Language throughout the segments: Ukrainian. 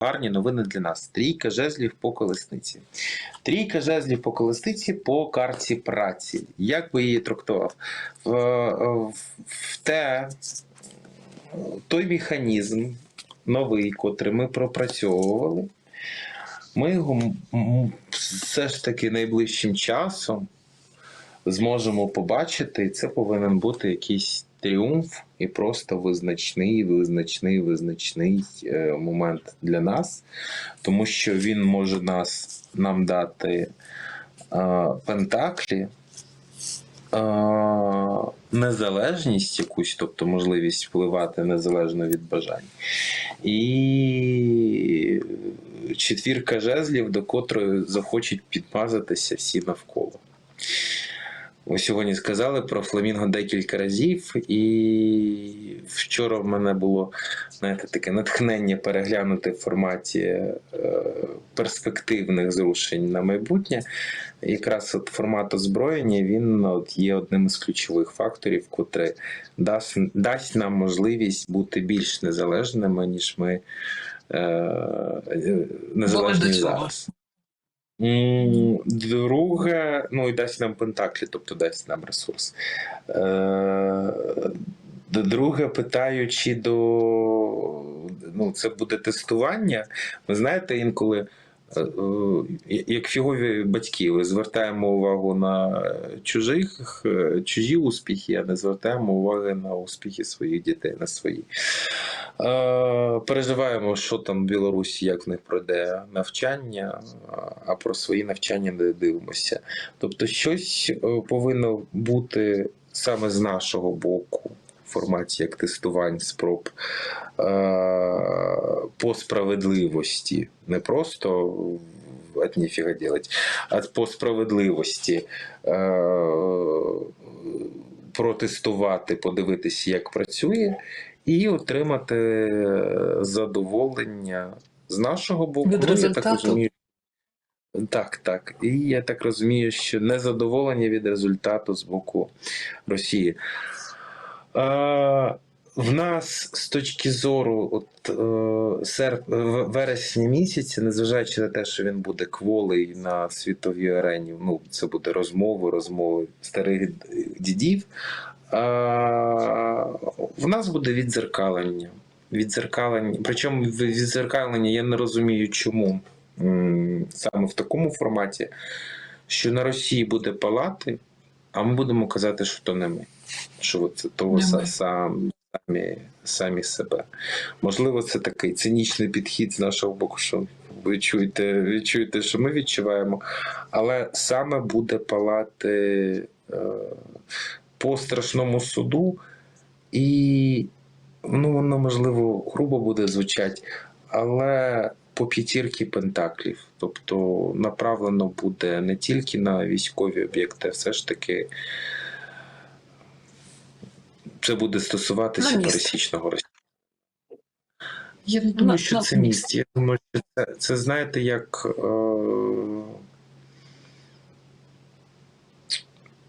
гарні новини для нас. Трійка жезлів по колесниці. Трійка жезлів по колесниці по карті праці. Як би її трактував? В, в, в те той механізм новий, котрий ми пропрацьовували, ми його все ж таки найближчим часом зможемо побачити, і це повинен бути якийсь тріумф і просто визначний, визначний, визначний е, момент для нас, тому що він може нас нам дати е, пентаклі. е, Незалежність якусь, тобто можливість впливати незалежно від бажань, і четвірка жезлів, до котрої захочуть підмазатися всі навколо. Ви сьогодні сказали про фламінго декілька разів, і вчора в мене було знаєте, таке натхнення переглянути в форматі е, перспективних зрушень на майбутнє. Якраз от формат озброєння він от, є одним із ключових факторів, котрий дасть, дасть нам можливість бути більш незалежними, ніж ми е, е, незалежні зараз. Друге, ну і дасть нам пентаклі, тобто дасть нам ресурс. Е, Друге, питаючи до ну, це буде тестування. Ви знаєте, інколи, е, е, як фігові батьки, ми звертаємо увагу на чужих, чужі успіхи, а не звертаємо уваги на успіхи своїх дітей, на свої. Е, Переживаємо, що там в Білорусі, як в них пройде навчання, а про свої навчання не дивимося. Тобто, щось е, повинно бути саме з нашого боку. В форматі як тестувань спроб е, по справедливості, не просто от ніфіга делать, а по справедливості протестувати, подивитися, як працює, і отримати е, задоволення з нашого боку. Від Ну, я так розумію, так, так. І я так розумію, що незадоволення від результату з боку Росії. Е, в нас з точки зору от, е, серп, в- вересня місяці, незважаючи на те, що він буде кволий на світовій арені, ну, це буде розмови, розмови старих дідів. В нас буде відзеркалення. Відзеркалення. Причому відзеркалення я не розумію, чому саме в такому форматі, що на Росії буде палати, а ми будемо казати, що то не ми. Що це то са- сам, самі, самі себе. Можливо, це такий цинічний підхід з нашого боку, що ви чуєте, ви чуєте, що ми відчуваємо, але саме буде палати е, по страшному суду, і ну, воно можливо грубо буде звучати, але по п'ятірки пентаклів. Тобто направлено буде не тільки на військові об'єкти, а все ж таки це буде стосуватися міст. пересічного росіянина. Я не думаю, На- що це міст. Я думаю, що це, це знаєте, як е,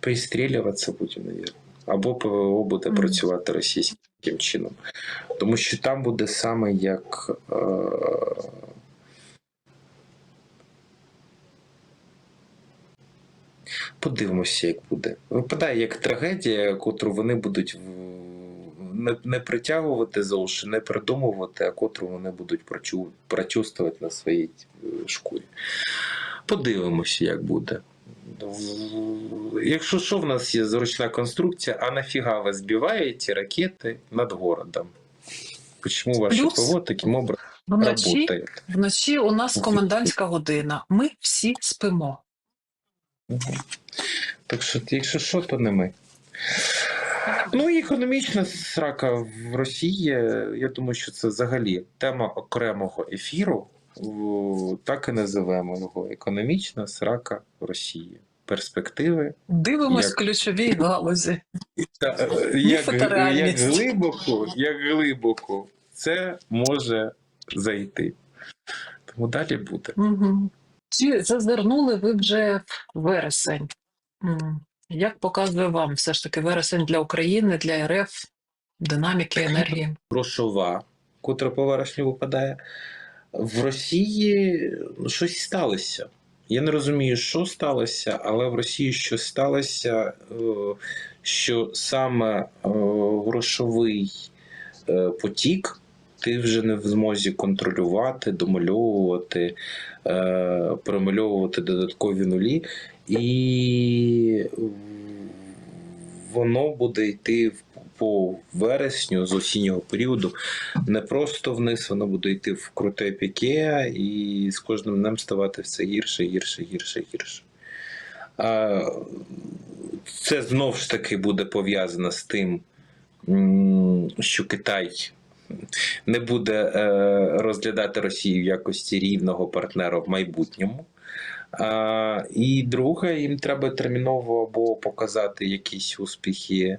пристрілюватися будемо, мабуть. Або ПВО буде працювати російським чином. Тому що там буде саме як. Е, Подивимося, як буде. Випадає як трагедія, котру вони будуть в- не, не притягувати за уші, не придумувати, а котру вони будуть прочу, прочувствувати на своїй е, шкурі. Подивимося, як буде. Якщо що, в нас є зручна конструкція, а нафіга ви збиваєте ракети над городом? Почему ваше ПВО таким образом Вночі, работает? вночі у нас комендантська година. Ми всі спимо. Так що, якщо що, то не ми. Ну і економічна срака в Росії. Я думаю, що це взагалі тема окремого ефіру. Так і називаємо його. Економічна срака Росії. Перспективи. Дивимось Як- ключові галузі. Та, е, як, як глибоко, як глибоко це може зайти. Тому далі буде. Угу. Чи зазирнули ви вже в вересень? Як показує вам все ж таки вересень для України, для РФ, динаміки, енергії? Грошова, котра по вересню випадає. В Росії ну, щось сталося. Я не розумію, що сталося, але в Росії щось сталося, е, що саме е, грошовий е, потік ти вже не в змозі контролювати, домальовувати, перемальовувати додаткові нулі, і воно буде йти в- по вересню з осіннього періоду не просто вниз, воно буде йти в круте піке і з кожним днем ставати все гірше, гірше, гірше, гірше. Це знов ж таки буде пов'язано з тим, що Китай не буде е, розглядати Росію в якості рівного партнера в майбутньому. А, і друге, їм треба терміново або показати якісь успіхи е,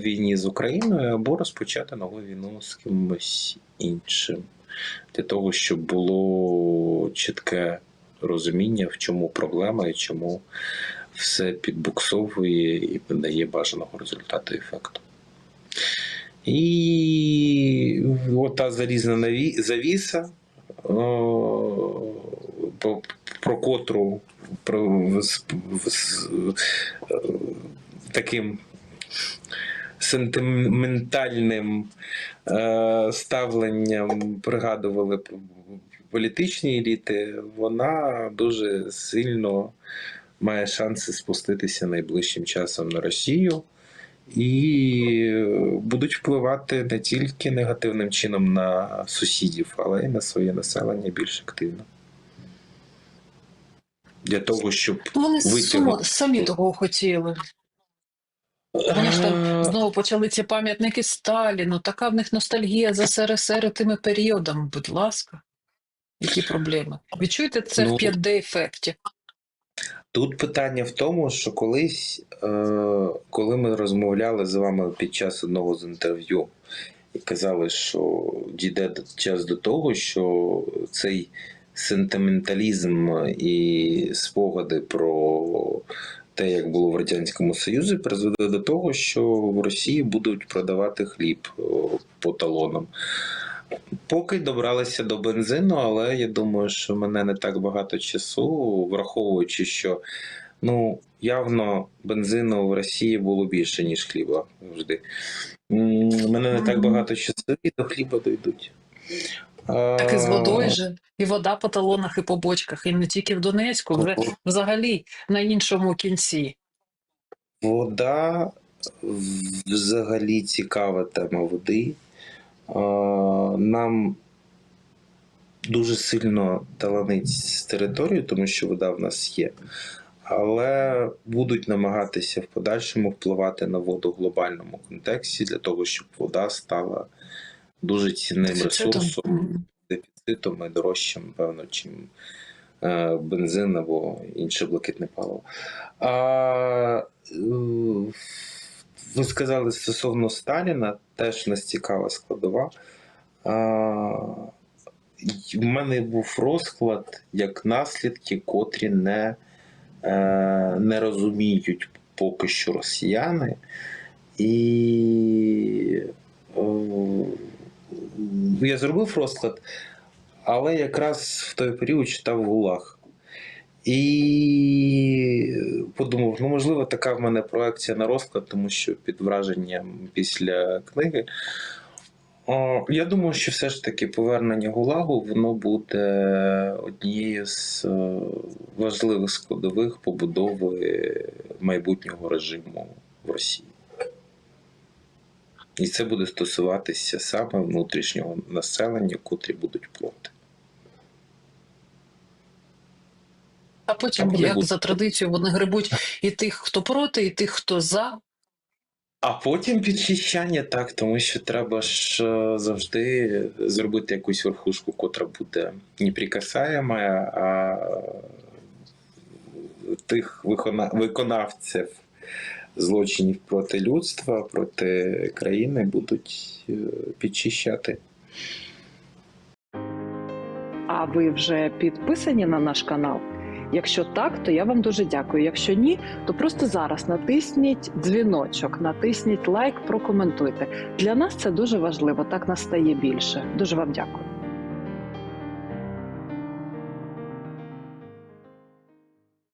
війні з Україною, або розпочати нову війну з кимось іншим. Для того, щоб було чітке розуміння, в чому проблема і чому все підбуксовує і не бажаного результату ефекту. І ота залізна наві- завіса, про котру про, е, таким сентиментальним е, ставленням пригадували політичні еліти, вона дуже сильно має шанси спуститися найближчим часом на Росію і будуть впливати не тільки негативним чином на сусідів, але й на своє населення більш активно. Для того, щоб Вони Витягнути. самі того хотіли. Вони ж там Е, знову почали ці пам'ятники Сталіну. Така в них ностальгія за СРСР і тими періодами. Будь ласка, які проблеми? Відчуєте це Ну, в 5D-ефекті? Тут питання в тому, що колись, е, коли ми розмовляли з вами під час одного з інтерв'ю і казали, що дійде час до того, що цей сентименталізм і спогади про те, як було в Радянському Союзі, призведе до того, що в Росії будуть продавати хліб по талонам. Поки добралися до бензину, але я думаю, що мене не так багато часу, враховуючи, що ну явно бензину в Росії було більше, ніж хліба завжди. Мене не так багато часу і до хліба дійдуть. Так і з водою же, і вода по талонах, і по бочках, і не тільки в Донецьку, вже взагалі на іншому кінці. Вода взагалі цікава тема води. Нам дуже сильно таланить з територію, тому що вода в нас є. Але будуть намагатися в подальшому впливати на воду в глобальному контексті для того, щоб вода стала дуже цінним Дефіцитом. ресурсом, дефіцитом і дорожчим, певно, чим е, бензин або інше блакитне паливо. А, е, ви сказали стосовно Сталіна, теж нас цікава складова. А, в мене був розклад як наслідки, котрі не, е, не розуміють поки що росіяни. І е, я зробив розклад, але якраз в той період читав Гулаг. І подумав, ну можливо, така в мене проекція на розклад, тому що під враженням після книги. Я думаю, що все ж таки повернення Гулагу воно буде однією з е, важливих складових побудови майбутнього режиму в Росії. І це буде стосуватися саме внутрішнього населення, котрі будуть проти. А потім, Там як бути. за традицією, вони грибуть і тих, хто проти, і тих, хто за. А потім підчищання, так, тому що треба ж е, завжди зробити якусь верхушку, котра буде неприкасаєма, а тих виконавців злочинів проти людства, проти країни будуть е, підчищати. А ви вже підписані на наш канал? Якщо так, то я вам дуже дякую. Якщо ні, то просто зараз натисніть дзвіночок, натисніть лайк, прокоментуйте. Для нас це дуже важливо. Так нас стає більше. Дуже вам дякую.